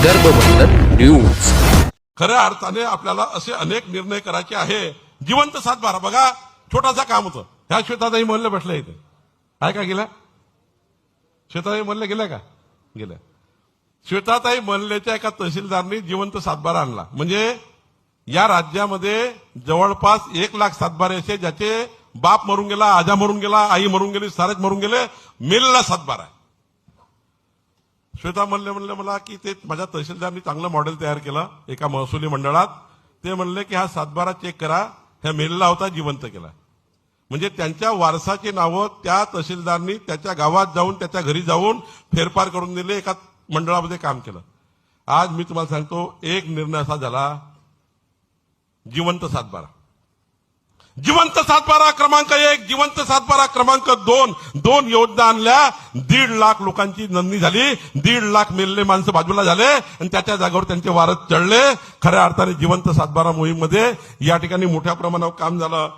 विदर्भ बंधन news. खऱ्या अर्थाने आपल्याला असे अनेक निर्णय करायचे आहे. जिवंत सातबारा बघा छोटासा काम होतं. ह्या श्वेताताई मल्ल बसल्या इथे. आहे का गेल्या? श्वेताताई मल्ल गेल्या का? गेल्या. श्वेताताई मल्लेच्या एका तहसीलदारनी जिवंत सातबारा आणला. म्हणजे या राज्यामध्ये जवळपास एक लाख सातबारे असे ज्याचे बाप मरून गेला आजा मरून गेला आई मरून गेली सारेच मरून गेले मेलेला सातबारा आहे. श्वेता म्हणले म्हणले मला की ते माझ्या तहसीलदारनी चांगलं मॉडेल तयार केलं एका महसुली मंडळात. ते म्हणले की हा सातबारा चेक करा. ह्या मेलला होता जिवंत केला. म्हणजे त्यांच्या वारसाची नावं त्या तहसीलदारनी त्याच्या गावात जाऊन त्याच्या घरी जाऊन फेरफार करून दिले एका मंडळामध्ये काम केलं. आज मी तुम्हाला सांगतो एक निर्णय असा झाला जिवंत सातबारा. जिवंत सातबारा क्रमांक एक जिवंत सातबारा क्रमांक दोन. दोन योजना आणल्या दीड लाख लोकांची नोंदणी झाली दीड लाख मेलेले माणसं बाजूला झाले आणि त्याच्या जागेवर त्यांचे वारस चढले. खऱ्या अर्थाने जिवंत सातबारा मोहीममध्ये या ठिकाणी मोठ्या प्रमाणावर काम झालं.